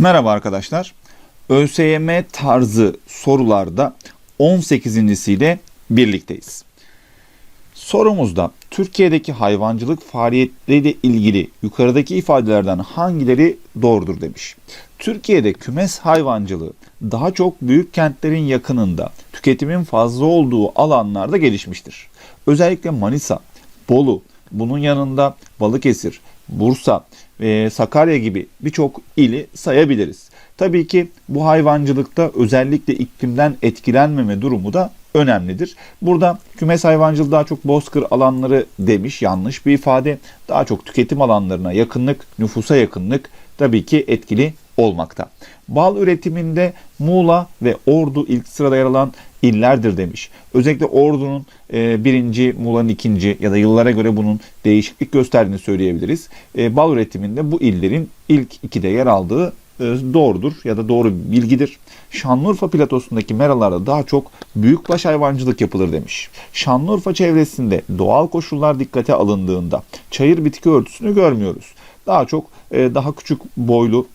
Merhaba arkadaşlar. ÖSYM tarzı sorularda 18.siyle birlikteyiz. Sorumuzda Türkiye'deki hayvancılık faaliyetleriyle ilgili yukarıdaki ifadelerden hangileri doğrudur demiş. Türkiye'de kümes hayvancılığı daha çok büyük kentlerin yakınında tüketimin fazla olduğu alanlarda gelişmiştir. Özellikle Manisa, Bolu, bunun yanında Balıkesir, Bursa ve Sakarya gibi birçok ili sayabiliriz. Tabii ki bu hayvancılıkta özellikle iklimden etkilenmeme durumu da önemlidir. Burada kümes hayvancılığı daha çok bozkır alanları demiş yanlış bir ifade. Daha çok tüketim alanlarına yakınlık, nüfusa yakınlık tabii ki etkili olmakta. Bal üretiminde Muğla ve Ordu ilk sırada yer alan illerdir demiş. Özellikle Ordu'nun e, birinci, Muğla'nın ikinci ya da yıllara göre bunun değişiklik gösterdiğini söyleyebiliriz. E, bal üretiminde bu illerin ilk ikide yer aldığı e, doğrudur ya da doğru bilgidir. Şanlıurfa platosundaki meralarda daha çok büyükbaş hayvancılık yapılır demiş. Şanlıurfa çevresinde doğal koşullar dikkate alındığında çayır bitki örtüsünü görmüyoruz. Daha çok e, daha küçük boylu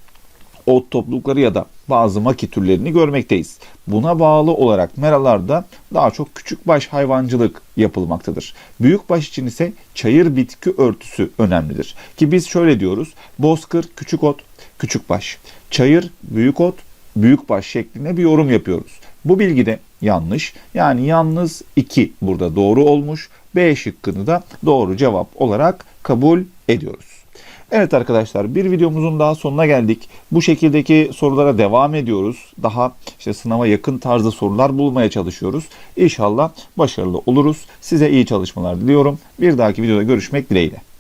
ot toplulukları ya da bazı maki türlerini görmekteyiz. Buna bağlı olarak meralarda daha çok küçükbaş hayvancılık yapılmaktadır. Büyükbaş için ise çayır bitki örtüsü önemlidir. Ki biz şöyle diyoruz. Bozkır, küçük ot, küçükbaş. Çayır, büyük ot, büyükbaş şeklinde bir yorum yapıyoruz. Bu bilgi de yanlış. Yani yalnız 2 burada doğru olmuş. B şıkkını da doğru cevap olarak kabul ediyoruz. Evet arkadaşlar bir videomuzun daha sonuna geldik. Bu şekildeki sorulara devam ediyoruz. Daha işte sınava yakın tarzda sorular bulmaya çalışıyoruz. İnşallah başarılı oluruz. Size iyi çalışmalar diliyorum. Bir dahaki videoda görüşmek dileğiyle.